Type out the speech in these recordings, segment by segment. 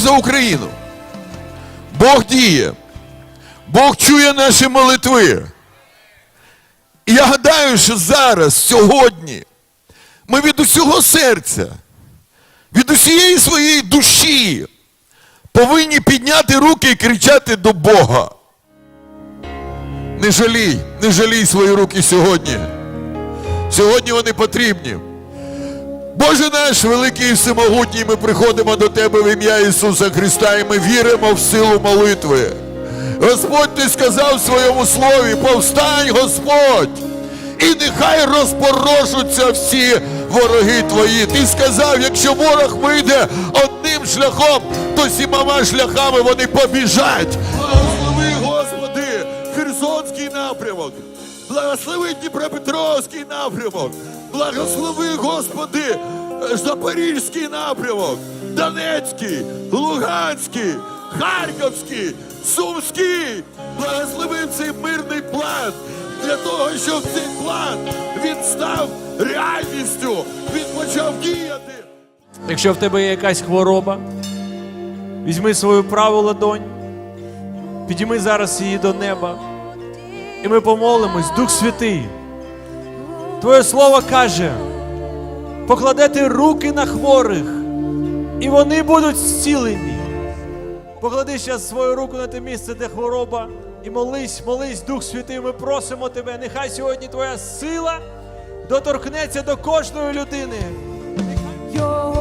за Україну. Бог діє. Бог чує наші молитви. І я гадаю, що зараз, сьогодні, ми від усього серця, від усієї своєї душі повинні підняти руки і кричати до Бога. Не жалій, не жалій свої руки сьогодні. Сьогодні вони потрібні. Боже наш великий і всемогутній, ми приходимо до Тебе в ім'я Ісуса Христа і ми віримо в силу молитви. Господь ти сказав в своєму слові, повстань, Господь, і нехай розпорошуться всі вороги твої. Ти сказав, якщо ворог вийде одним шляхом, то сімома шляхами вони побіжать. Благослови, Господи, Херсонський напрямок, благослови Дніпропетровський напрямок, благослови, Господи, Запорізький напрямок, Донецький, Луганський, Харківський, Сумський. Благослови цей мирний план для того, щоб цей план він став реальністю, він почав діяти. Якщо в тебе є якась хвороба, візьми свою праву ладонь, підійми зараз її до неба, і ми помолимось, Дух Святий. Твоє слово каже, покладете руки на хворих, і вони будуть зцілені. Поклади зараз свою руку на те місце, де хвороба, і молись, молись, Дух Святий, ми просимо тебе. Нехай сьогодні твоя сила доторкнеться до кожної людини. Його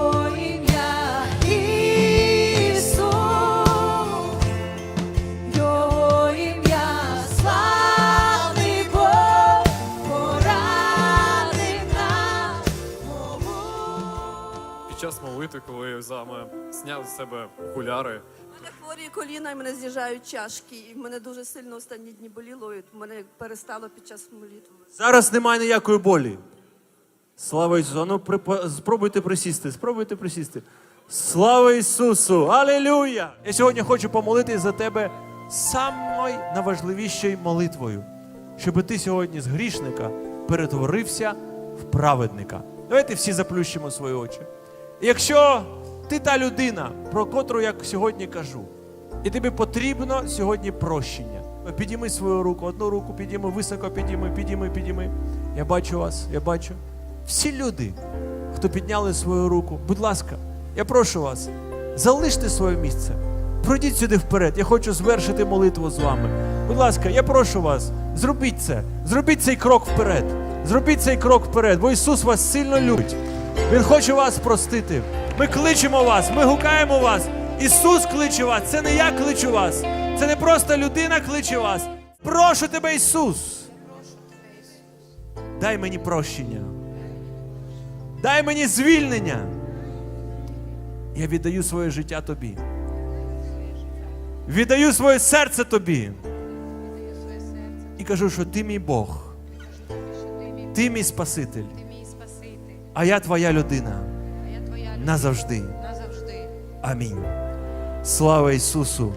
Під час молитви, коли я саме зняв з себе окуляри, У мене хворі коліна, і мене з'їжджають чашки. І в мене дуже сильно останні дні боліло, і в мене перестало під час молитви. Зараз немає ніякої болі. Слава Ісусу. Ну, при- спробуйте присісти, спробуйте присісти. Слава Ісусу! Алілюя! Я сьогодні хочу помолитись за тебе самою найважливішою молитвою, щоб ти сьогодні з грішника перетворився в праведника. Давайте всі заплющимо свої очі. Якщо ти та людина, про котру я сьогодні кажу, і тобі потрібно сьогодні прощення. Підійми свою руку, одну руку підійми, високо підійми, підійми, підійми. Я бачу вас, я бачу. Всі люди, хто підняли свою руку, будь ласка, я прошу вас, залиште своє місце. Пройдіть сюди вперед. Я хочу звершити молитву з вами. Будь ласка, я прошу вас, зробіть це. Зробіть цей крок вперед. Зробіть цей крок вперед, бо Ісус вас сильно любить. Він хоче вас простити. Ми кличемо вас, ми гукаємо вас. Ісус кличе вас. Це не я кличу вас. Це не просто людина кличе вас. Прошу тебе, Ісус. Дай мені прощення. Дай мені звільнення. Я віддаю своє життя тобі. Віддаю своє серце тобі. І кажу, що ти мій Бог, ти мій Спаситель, а я твоя людина назавжди. Амінь. Слава Ісусу!